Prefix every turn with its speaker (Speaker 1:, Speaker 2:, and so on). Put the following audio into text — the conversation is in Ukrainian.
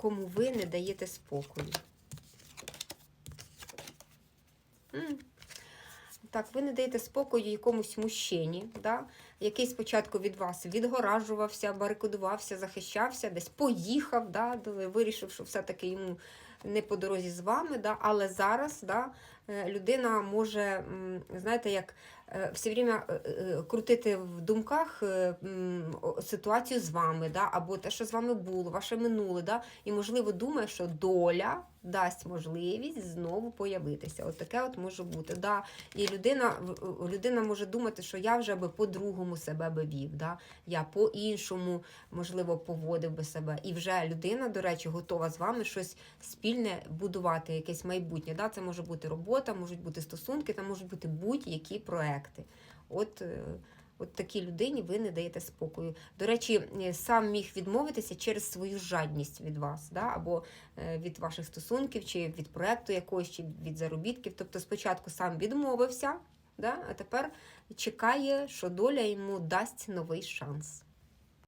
Speaker 1: кому ви не даєте спокою. Так, ви не даєте спокою якомусь мужчині, да? який спочатку від вас відгоражувався, барикадувався, захищався, десь поїхав, да? вирішив, що все-таки йому не по дорозі з вами, да? але зараз да? е, людина може, знаєте, як е, все время е, крутити в думках ситуацію з вами, да? або те, що з вами було, ваше минуле, да? і, можливо, думає, що доля дасть можливість знову появитися. От таке от може бути. Да? І людина, людина може думати, що я вже би по-другому себе би вів, да? я по-іншому, можливо, поводив би себе. І вже людина, до речі, готова з вами щось спільне будувати, якесь майбутнє. Да? Це може бути робота, можуть бути стосунки, там можуть бути будь-які проекти. От, е, от такій людині ви не даєте спокою. До речі, е, сам міг відмовитися через свою жадність від вас, да? або е, від ваших стосунків, чи від проекту якогось, чи від заробітків. Тобто спочатку сам відмовився, да? а тепер чекає, що доля йому дасть новий шанс.